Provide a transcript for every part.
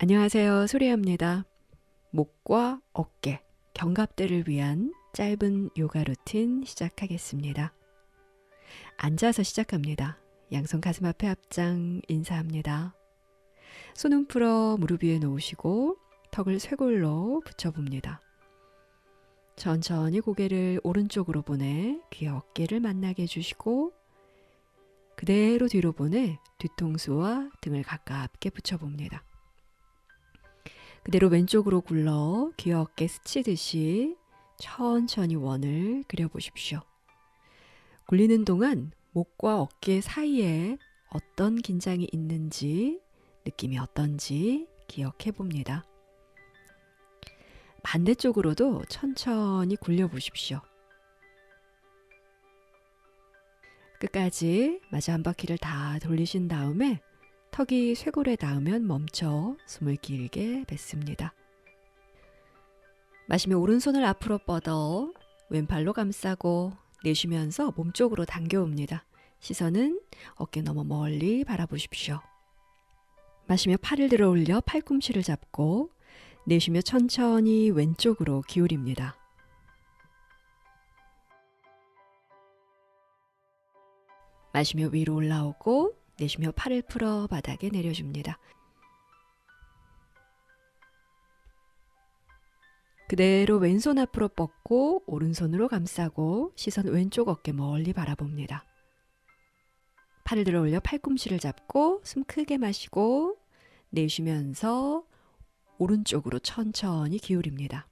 안녕하세요. 소리합니다. 목과 어깨, 견갑대를 위한 짧은 요가 루틴 시작하겠습니다. 앉아서 시작합니다. 양손 가슴 앞에 합장 인사합니다. 손은 풀어 무릎 위에 놓으시고 턱을 쇄골로 붙여봅니다. 천천히 고개를 오른쪽으로 보내 귀 어깨를 만나게 해주시고 그대로 뒤로 보내 뒤통수와 등을 가깝게 붙여봅니다. 그대로 왼쪽으로 굴러 귀 어깨 스치듯이 천천히 원을 그려보십시오. 굴리는 동안 목과 어깨 사이에 어떤 긴장이 있는지 느낌이 어떤지 기억해 봅니다. 반대쪽으로도 천천히 굴려 보십시오. 끝까지 마저 한 바퀴를 다 돌리신 다음에 턱이 쇄골에 닿으면 멈춰 숨을 길게 뱉습니다. 마시며 오른손을 앞으로 뻗어 왼팔로 감싸고 내쉬면서 몸쪽으로 당겨옵니다. 시선은 어깨 너머 멀리 바라보십시오. 마시며 팔을 들어 올려 팔꿈치를 잡고 내쉬며 천천히 왼쪽으로 기울입니다. 마시며 위로 올라오고 내쉬며 팔을 풀어 바닥에 내려줍니다. 그대로 왼손 앞으로 뻗고 오른손으로 감싸고 시선 왼쪽 어깨 멀리 바라봅니다. 팔을 들어 올려 팔꿈치를 잡고 숨 크게 마시고 내쉬면서 오른쪽으로 천천히 기울입니다.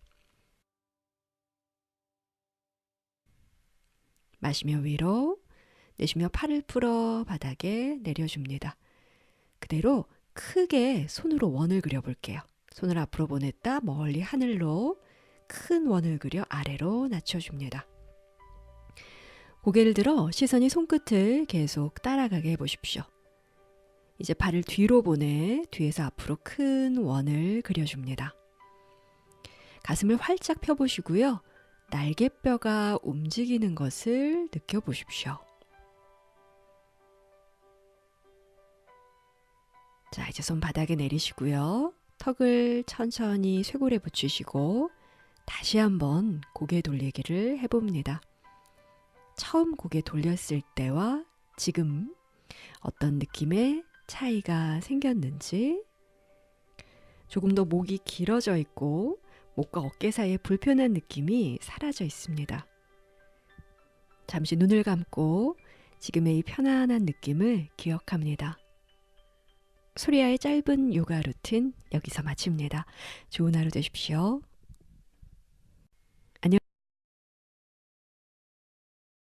마시며 위로 내쉬며 팔을 풀어 바닥에 내려줍니다. 그대로 크게 손으로 원을 그려볼게요. 손을 앞으로 보냈다 멀리 하늘로 큰 원을 그려 아래로 낮춰줍니다. 고개를 들어 시선이 손끝을 계속 따라가게 해보십시오. 이제 발을 뒤로 보내 뒤에서 앞으로 큰 원을 그려줍니다. 가슴을 활짝 펴보시고요. 날개뼈가 움직이는 것을 느껴보십시오. 자, 이제 손 바닥에 내리시고요. 턱을 천천히 쇄골에 붙이시고 다시 한번 고개 돌리기를 해봅니다. 처음 고개 돌렸을 때와 지금 어떤 느낌의 차이가 생겼는지 조금 더 목이 길어져 있고 목과 어깨 사이에 불편한 느낌이 사라져 있습니다. 잠시 눈을 감고 지금의 이 편안한 느낌을 기억합니다. 소리아의 짧은 요가 루틴 여기서 마칩니다. 좋은 하루 되십시오.